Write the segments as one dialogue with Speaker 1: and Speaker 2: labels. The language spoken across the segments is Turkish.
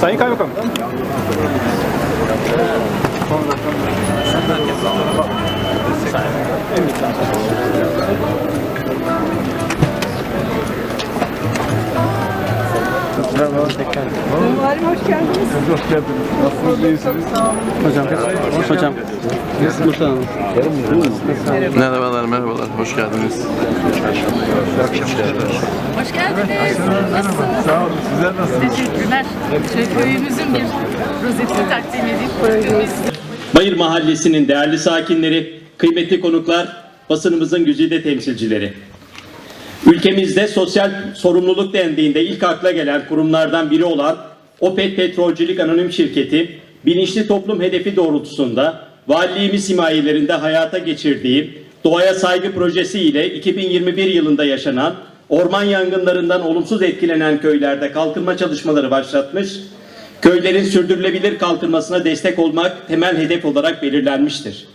Speaker 1: Sayın Kaymakam.
Speaker 2: Valim geldiniz.
Speaker 1: Hoş geldiniz. Nasılsınız? İyisiniz? Hocam. Hocam.
Speaker 3: Merhabalar, merhabalar. Hoş geldiniz.
Speaker 2: Hoş geldiniz. Nasılsınız?
Speaker 1: Sağ olun. Sizler nasılsınız?
Speaker 2: Teşekkürler. Şöyle köyümüzün bir rozeti takdim. Köyümüz.
Speaker 4: Bayır Mahallesi'nin değerli sakinleri, kıymetli konuklar, basınımızın güzide temsilcileri. Ülkemizde sosyal sorumluluk dendiğinde ilk akla gelen kurumlardan biri olan Opet Petrolcülük Anonim Şirketi, bilinçli toplum hedefi doğrultusunda valiliğimiz himayelerinde hayata geçirdiği doğaya saygı projesi ile 2021 yılında yaşanan orman yangınlarından olumsuz etkilenen köylerde kalkınma çalışmaları başlatmış, köylerin sürdürülebilir kalkınmasına destek olmak temel hedef olarak belirlenmiştir.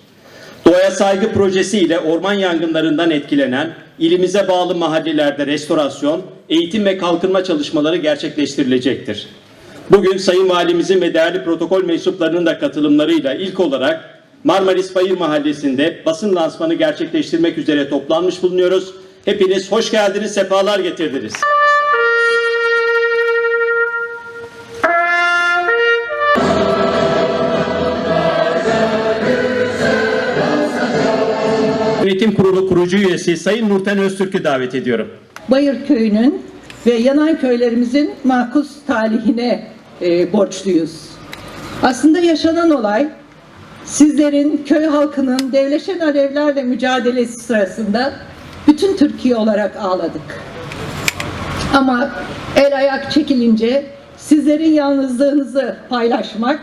Speaker 4: Doğaya saygı projesi ile orman yangınlarından etkilenen ilimize bağlı mahallelerde restorasyon, eğitim ve kalkınma çalışmaları gerçekleştirilecektir. Bugün Sayın Valimizin ve değerli protokol mensuplarının da katılımlarıyla ilk olarak Marmaris Bayır Mahallesi'nde basın lansmanı gerçekleştirmek üzere toplanmış bulunuyoruz. Hepiniz hoş geldiniz, sefalar getirdiniz. Yönetim Kurulu kurucu üyesi Sayın Nurten Öztürk'ü davet ediyorum.
Speaker 5: Bayır Köyü'nün ve yanan köylerimizin makus talihine e, borçluyuz. Aslında yaşanan olay sizlerin köy halkının devleşen alevlerle mücadelesi sırasında bütün Türkiye olarak ağladık. Ama el ayak çekilince sizlerin yalnızlığınızı paylaşmak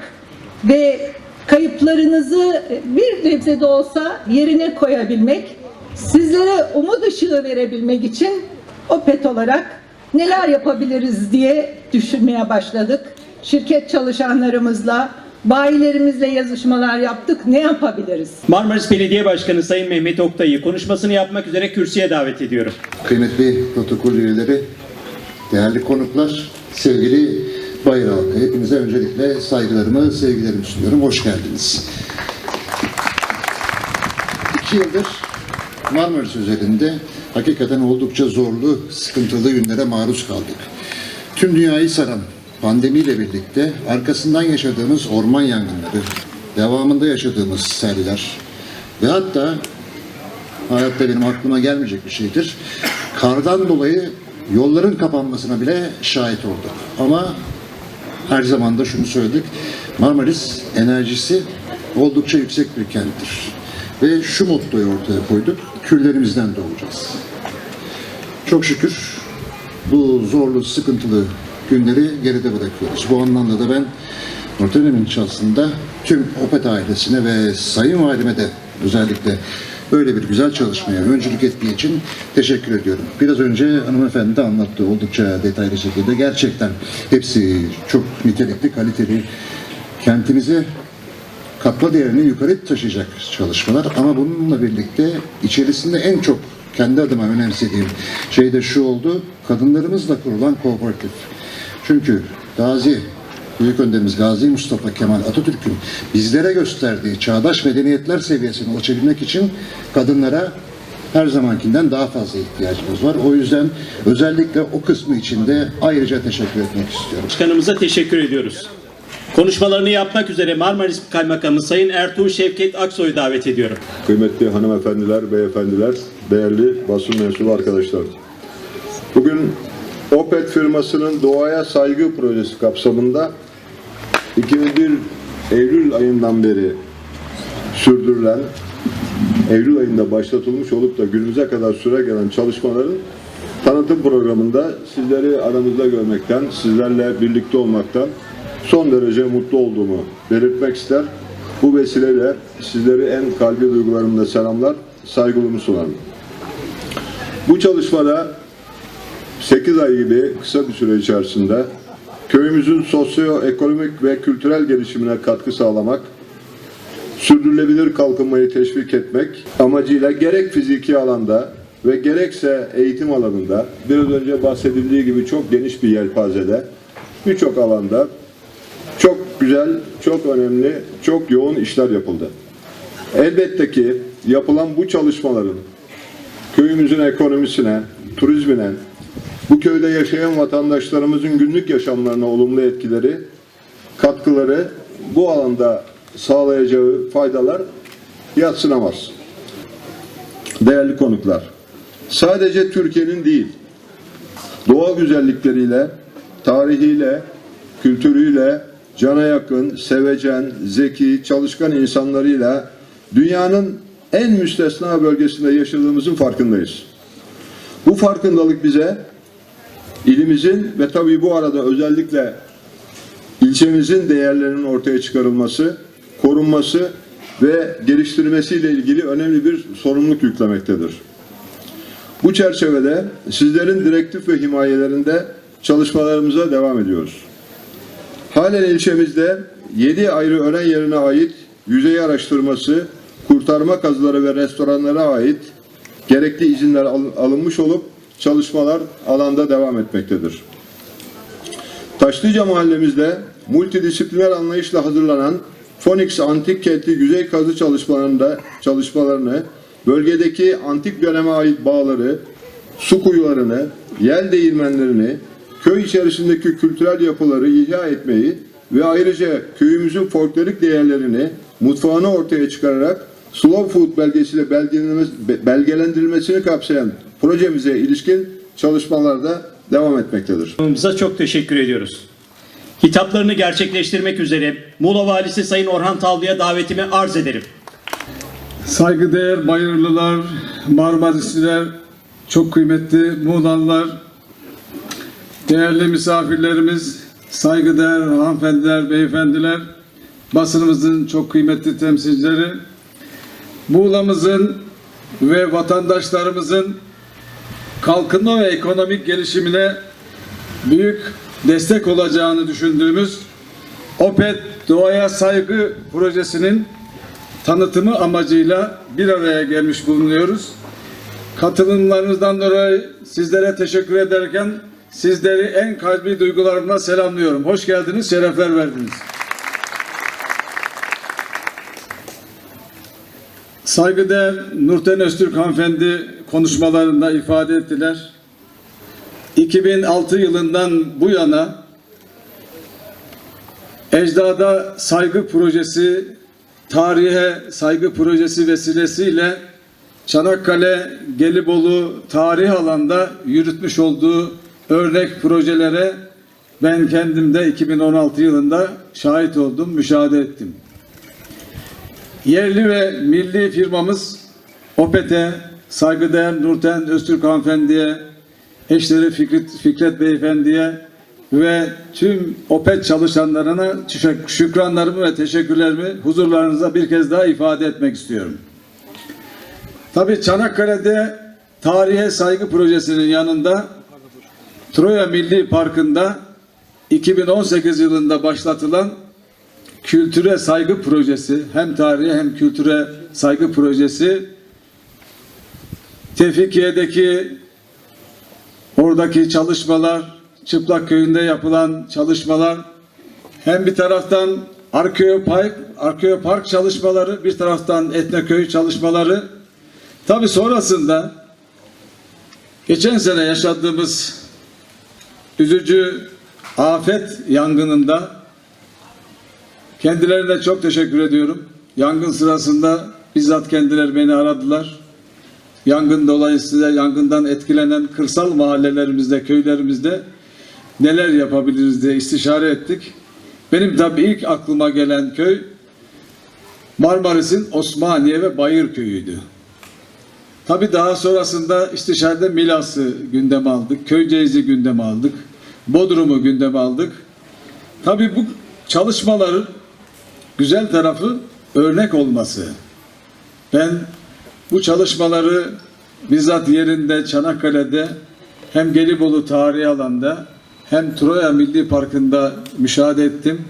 Speaker 5: ve kayıplarınızı bir nebze de olsa yerine koyabilmek, sizlere umut ışığı verebilmek için OPET olarak neler yapabiliriz diye düşünmeye başladık. Şirket çalışanlarımızla, bayilerimizle yazışmalar yaptık. Ne yapabiliriz?
Speaker 4: Marmaris Belediye Başkanı Sayın Mehmet Oktay'ı konuşmasını yapmak üzere kürsüye davet ediyorum.
Speaker 6: Kıymetli protokol üyeleri, değerli konuklar, sevgili Bayır halkı, hepinize öncelikle saygılarımı, sevgilerimi sunuyorum. Hoş geldiniz. İki yıldır Marmaris üzerinde hakikaten oldukça zorlu, sıkıntılı günlere maruz kaldık. Tüm dünyayı saran pandemiyle birlikte arkasından yaşadığımız orman yangınları, devamında yaşadığımız seller ve hatta hayatta benim aklıma gelmeyecek bir şeydir. Kardan dolayı yolların kapanmasına bile şahit olduk. Ama her zaman da şunu söyledik. Marmaris enerjisi oldukça yüksek bir kenttir. Ve şu mottoyu ortaya koyduk. Küllerimizden doğacağız. Çok şükür bu zorlu, sıkıntılı günleri geride bırakıyoruz. Bu anlamda da ben Nurten'in şahsında tüm OPET ailesine ve Sayın Valime de özellikle böyle bir güzel çalışmaya öncülük ettiği için teşekkür ediyorum. Biraz önce hanımefendi de anlattı oldukça detaylı şekilde. Gerçekten hepsi çok nitelikli, kaliteli. Kentimize katma değerini yukarı taşıyacak çalışmalar ama bununla birlikte içerisinde en çok kendi adıma önemsediğim şey de şu oldu. Kadınlarımızla kurulan kooperatif. Çünkü Gazi Büyük önderimiz Gazi Mustafa Kemal Atatürk'ün bizlere gösterdiği çağdaş medeniyetler seviyesine ulaşabilmek için kadınlara her zamankinden daha fazla ihtiyacımız var. O yüzden özellikle o kısmı için de ayrıca teşekkür etmek istiyorum.
Speaker 4: Başkanımıza teşekkür ediyoruz. Konuşmalarını yapmak üzere Marmaris Kaymakamı Sayın Ertuğ Şevket Aksoy'u davet ediyorum.
Speaker 7: Kıymetli hanımefendiler, beyefendiler, değerli basın mensubu arkadaşlar. Bugün Opet firmasının doğaya saygı projesi kapsamında 2001 Eylül ayından beri sürdürülen, Eylül ayında başlatılmış olup da günümüze kadar süre gelen çalışmaların tanıtım programında sizleri aramızda görmekten, sizlerle birlikte olmaktan son derece mutlu olduğumu belirtmek ister. Bu vesileyle sizleri en kalbi duygularımla selamlar, saygılarımı sunarım. Bu çalışmada 8 ay gibi kısa bir süre içerisinde köyümüzün sosyoekonomik ve kültürel gelişimine katkı sağlamak, sürdürülebilir kalkınmayı teşvik etmek amacıyla gerek fiziki alanda ve gerekse eğitim alanında biraz önce bahsedildiği gibi çok geniş bir yelpazede birçok alanda güzel, çok önemli, çok yoğun işler yapıldı. Elbette ki yapılan bu çalışmaların köyümüzün ekonomisine, turizmine, bu köyde yaşayan vatandaşlarımızın günlük yaşamlarına olumlu etkileri, katkıları bu alanda sağlayacağı faydalar yatsınamaz. Değerli konuklar, sadece Türkiye'nin değil, doğal güzellikleriyle, tarihiyle, kültürüyle, cana yakın, sevecen, zeki, çalışkan insanlarıyla dünyanın en müstesna bölgesinde yaşadığımızın farkındayız. Bu farkındalık bize ilimizin ve tabii bu arada özellikle ilçemizin değerlerinin ortaya çıkarılması, korunması ve geliştirmesiyle ilgili önemli bir sorumluluk yüklemektedir. Bu çerçevede sizlerin direktif ve himayelerinde çalışmalarımıza devam ediyoruz. Halen ilçemizde 7 ayrı öğren yerine ait yüzey araştırması, kurtarma kazıları ve restoranlara ait gerekli izinler al- alınmış olup çalışmalar alanda devam etmektedir. Taşlıca mahallemizde multidisipliner anlayışla hazırlanan Phoenix Antik Kenti yüzey kazı çalışmalarında çalışmalarını, bölgedeki antik döneme ait bağları, su kuyularını, yel değirmenlerini, köy içerisindeki kültürel yapıları ihya etmeyi ve ayrıca köyümüzün folklorik değerlerini mutfağını ortaya çıkararak Slow Food belgesiyle belgelendirilmesini kapsayan projemize ilişkin çalışmalarda devam etmektedir.
Speaker 4: Bize çok teşekkür ediyoruz. Hitaplarını gerçekleştirmek üzere Muğla Valisi Sayın Orhan Tavlı'ya davetimi arz ederim.
Speaker 1: Saygıdeğer Bayırlılar, Marmarisliler, çok kıymetli Muğlalılar, değerli misafirlerimiz, saygıdeğer hanımefendiler, beyefendiler, basınımızın çok kıymetli temsilcileri, Muğla'mızın ve vatandaşlarımızın kalkınma ve ekonomik gelişimine büyük destek olacağını düşündüğümüz OPET Doğaya Saygı Projesi'nin tanıtımı amacıyla bir araya gelmiş bulunuyoruz. Katılımlarınızdan dolayı sizlere teşekkür ederken sizleri en kalbi duygularımla selamlıyorum. Hoş geldiniz, şerefler verdiniz. Saygıdeğer Nurten Öztürk hanımefendi konuşmalarında ifade ettiler. 2006 yılından bu yana Ecdada Saygı Projesi, tarihe saygı projesi vesilesiyle Çanakkale, Gelibolu tarih alanda yürütmüş olduğu örnek projelere ben kendim de 2016 yılında şahit oldum, müşahede ettim. Yerli ve milli firmamız Opet'e, saygıdeğer Nurten Öztürk hanımefendiye, eşleri Fikret, Fikret beyefendiye ve tüm Opet çalışanlarına şükranlarımı ve teşekkürlerimi huzurlarınıza bir kez daha ifade etmek istiyorum. Tabii Çanakkale'de tarihe saygı projesinin yanında Troya Milli Parkı'nda 2018 yılında başlatılan kültüre saygı projesi hem tarihe hem kültüre saygı projesi Tevfikiye'deki oradaki çalışmalar Çıplak Köyü'nde yapılan çalışmalar hem bir taraftan Arkeopark, Arkeopark çalışmaları bir taraftan Etneköy çalışmaları. Tabi sonrasında geçen sene yaşadığımız üzücü afet yangınında kendilerine çok teşekkür ediyorum. Yangın sırasında bizzat kendileri beni aradılar. Yangın dolayısıyla yangından etkilenen kırsal mahallelerimizde, köylerimizde neler yapabiliriz diye istişare ettik. Benim tabii ilk aklıma gelen köy Marmaris'in Osmaniye ve Bayır köyüydü. Tabii daha sonrasında istişarede Milas'ı gündeme aldık, Köyceğiz'i gündeme aldık, Bodrum'u gündeme aldık. Tabii bu çalışmaların güzel tarafı örnek olması. Ben bu çalışmaları bizzat yerinde Çanakkale'de hem Gelibolu tarihi alanda hem Troya Milli Parkı'nda müşahede ettim.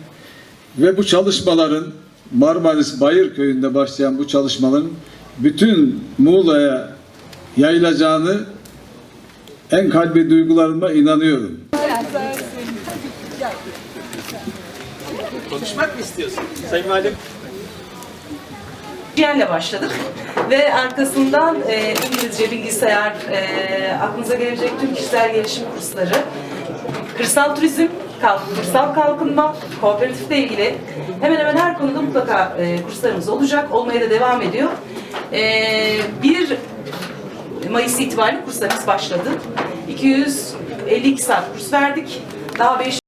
Speaker 1: Ve bu çalışmaların Marmaris Bayır Köyü'nde başlayan bu çalışmaların bütün Muğla'ya yayılacağını en kalbi duygularıma inanıyorum.
Speaker 4: Konuşmak mı istiyorsun? Sayın Valim.
Speaker 8: Hijyenle başladık ve arkasından e, İngilizce, bilgisayar, e, aklınıza gelebilecek tüm kişisel gelişim kursları, kırsal turizm, kalk, kırsal kalkınma, kooperatifle ilgili hemen hemen her konuda mutlaka e, kurslarımız olacak, olmaya da devam ediyor. E, 1 Mayıs itibariyle kurslarımız başladı. 252 saat kurs verdik. Daha 5